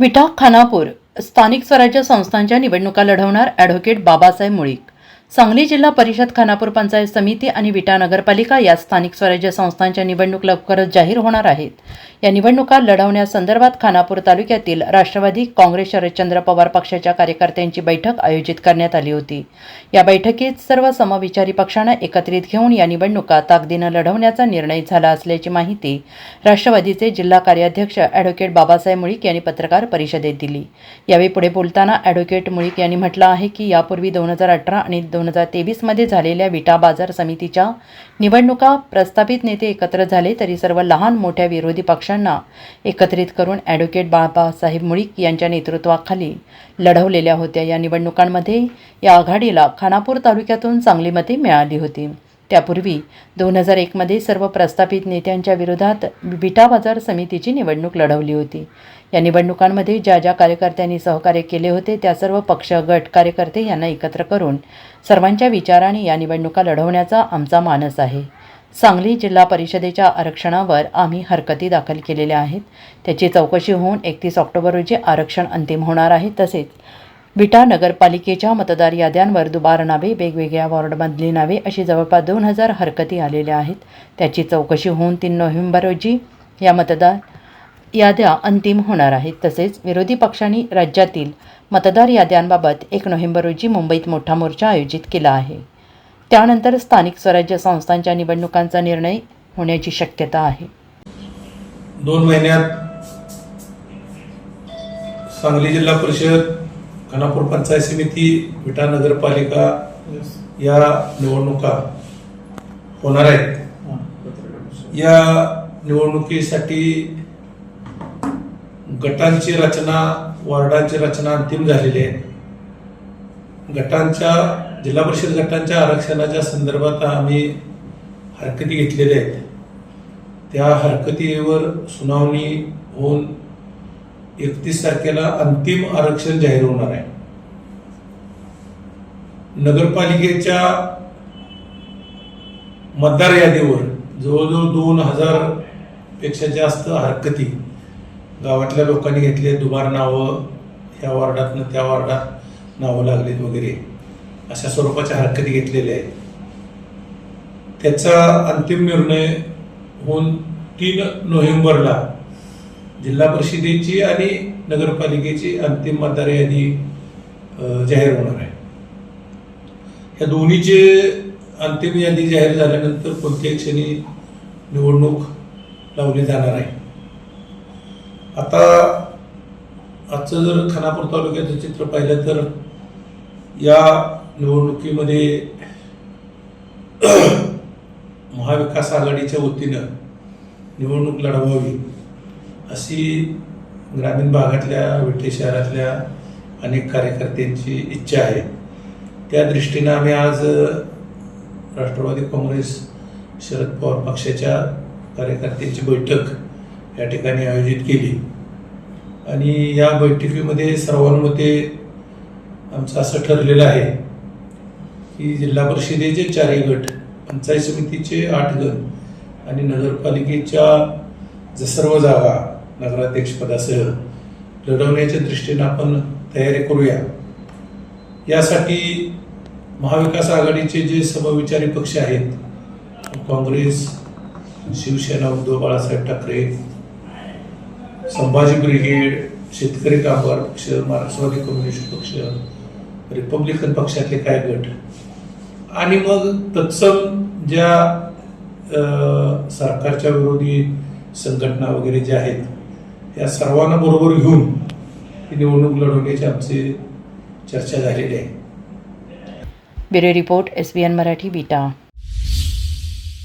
विटा खानापूर स्थानिक स्वराज्य संस्थांच्या निवडणुका लढवणार ॲडव्होकेट बाबासाहेब मुळीक. सांगली जिल्हा परिषद खानापूर पंचायत समिती आणि विटा नगरपालिका या स्थानिक स्वराज्य संस्थांच्या निवडणूक लवकरच जाहीर होणार आहेत. या निवडणुका लढवण्यासंदर्भात खानापूर तालुक्यातील राष्ट्रवादी काँग्रेस शरदचंद्र पवार पक्षाच्या कार्यकर्त्यांची बैठक आयोजित करण्यात आली होती. या बैठकीत सर्व समविचारी पक्षांना एकत्रित घेऊन या निवडणुका ताकदीनं लढवण्याचा निर्णय झाला असल्याची माहिती राष्ट्रवादीचे जिल्हा कार्याध्यक्ष ॲडव्होकेट बाबासाहेब मुळीक यांनी पत्रकार परिषदेत दिली. यावेळी पुढे बोलताना ॲडव्होकेट मुळीक यांनी म्हटलं आहे की यापूर्वी दोन हजार अठरा आणि दोन दोन हजार तेवीसमध्ये झालेल्या विटा बाजार समितीच्या निवडणुका प्रस्थापित नेते एकत्र झाले तरी सर्व लहान मोठ्या विरोधी पक्षांना एकत्रित करून ॲडव्होकेट बाबासाहेब मुळीक यांच्या नेतृत्वाखाली लढवलेल्या होत्या. या निवडणुकांमध्ये या आघाडीला खानापूर तालुक्यातून चांगली मते मिळाली होती. त्यापूर्वी दोन हजार एकमध्ये सर्व प्रस्थापित नेत्यांच्या विरोधात विटा बाजार समितीची निवडणूक लढवली होती. या निवडणुकांमध्ये ज्या ज्या कार्यकर्त्यांनी सहकार्य केले होते त्या सर्व पक्ष गट कार्यकर्ते यांना एकत्र करून सर्वांच्या विचाराने या निवडणुका लढवण्याचा आमचा मानस आहे. सांगली जिल्हा परिषदेच्या आरक्षणावर आम्ही हरकती दाखल केलेल्या आहेत. त्याची चौकशी होऊन एकतीस ऑक्टोबर रोजी आरक्षण अंतिम होणार आहे तसेच विटा नगरपालिकेच्या मतदार याद्यांवर दुबार नावे वेगवेगळ्या वॉर्डमधली नावे अशी जवळपास दोन हजार हरकती आलेल्या आहेत. त्याची चौकशी होऊन तीन नोव्हेंबर रोजी या मतदार याद्या अंतिम होणार आहेत. तसेच विरोधी पक्षांनी राज्यातील मतदार याद्यांबाबत एक नोव्हेंबर रोजी मुंबईत मोठा मोर्चा आयोजित केला आहे. त्यानंतर स्थानिक स्वराज्य संस्थांच्या निवडणुकांचा निर्णय होण्याची शक्यता आहे. दोन महिन्यात सांगली जिल्हा परिषद खानापूर पंचायत समिती विटा नगरपालिका या निवडणुका होणार आहेत. या निवडणुकीसाठी गटांची रचना वॉर्डांची रचना अंतिम झालेली आहे. गटांच्या जिल्हा परिषद गटांच्या आरक्षणाच्या संदर्भात आम्ही हरकती घेतलेल्या आहेत. त्या हरकतीवर सुनावणी होऊन एकतीस तारखेला अंतिम आरक्षण जाहीर होणार आहे. नगरपालिकेच्या मतदार यादीवर जवळजवळ दोन हजारपेक्षा जास्त हरकती गावातल्या लोकांनी घेतले. दुबार नावं ह्या वॉर्डातनं त्या वॉर्डात नावं लागलीत वगैरे. अशा स्वरूपाच्या हरकती घेतलेल्या आहेत. त्याचा अंतिम निर्णय होऊन तीन नोव्हेंबरला जिल्हा परिषदेची आणि नगरपालिकेची अंतिम मतदार यादी जाहीर होणार आहे. या दोन्हीचे अंतिम यादी जाहीर झाल्यानंतर कोणत्याही क्षणी निवडणूक लावली जाणार आहे. आता आजचं जर खानापूर तालुक्याचं चित्र पाहिलं तर या निवडणुकीमध्ये महाविकास आघाडीच्या वतीनं निवडणूक लढवावी. अशी ग्रामीण भागातल्या विटे शहरातल्या अनेक कार्यकर्त्यांची इच्छा आहे. त्या दृष्टीनं आम्ही आज राष्ट्रवादी काँग्रेस शरद पवार पक्षाच्या कार्यकर्त्यांची बैठक या ठिकाणी आयोजित केली. आणि या बैठकीमध्ये सर्वांमध्ये आमचं असं ठरलेलं आहे की जिल्हा परिषदेचे चारही गट पंचायत समितीचे आठ गट आणि नगरपालिकेच्या ज सर्व जागा नगराध्यक्षपदासह लढवण्याच्या दृष्टीनं आपण तयारी करूया. यासाठी महाविकास आघाडीचे जे समविचारी पक्ष आहेत काँग्रेस शिवसेना उद्धव बाळासाहेब ठाकरे संभाजी ब्रिगेड शेतकरी कामगार पक्ष मार्क्सवादी कम्युनिस्ट पक्ष रिपब्लिकन पक्षातले काय गट? आणि मग तत्सम ज्या सरकारच्या विरोधी संघटना वगैरे ज्या आहेत या सर्वांना बरोबर घेऊन ही निवडणूक लढवण्याची आमची चर्चा झालेली आहे. Bureau report S B N Marathi beta.